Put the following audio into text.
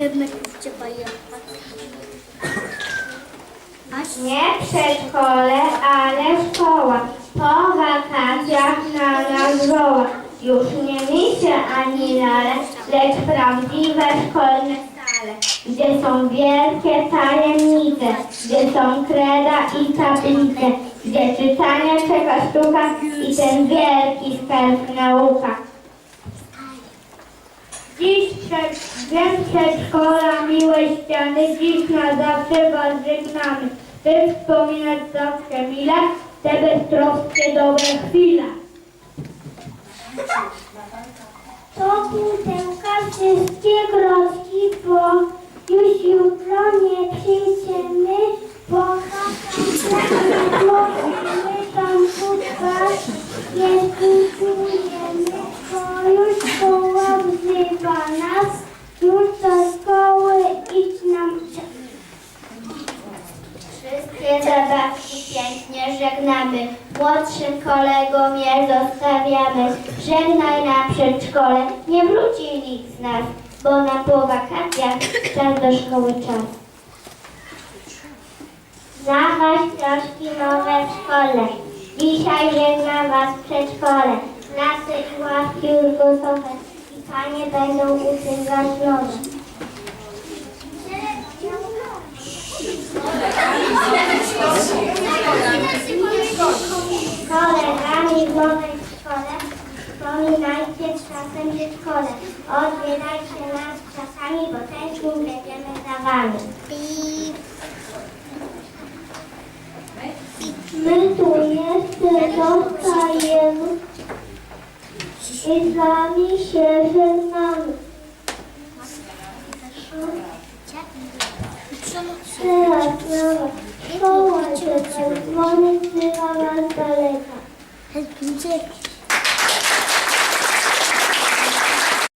Jednak gdzie pojechać. Nie przedszkole, ale szkoła. Po wakacjach na nas. Już nie misie ani lale, lecz prawdziwe szkolne sale. Gdzie są wielkie tajemnice, gdzie są kreda i tablice. Gdzie czytania czeka sztuka i ten wielki skarb nauka. Wiem przedszkola, miłe ściany, dziś na zawsze was żegnamy. By wspominać zawsze mile, te beztroskie dobre chwile. To pudełka wszystkie groźki, bo już jutro nie przyjdziemy, bo złożymy tam twarz, nie kupujemy, bo już szkoła wzywa nas, już do szkoły idź nam czas. Wszystkie zabawki pięknie żegnamy, młodszym kolegom je zostawiamy. Żegnaj na przedszkole, nie wróci nikt z nas, bo na po wakacjach czas do szkoły czas. Zawaś troszki nowe w szkole, dzisiaj żegna was przedszkole. Klasy i ławki już gotowe i panie będą uczyniać nowe. Kolegami w nowej szkole wspominajcie czasem w szkole. Odwiedzajcie nas czasami, bo tęskni będziemy za wami. My tu jeszcze i z wami się żegnamy. Teraz nowa szkoła, dzwony wzywa was daleka.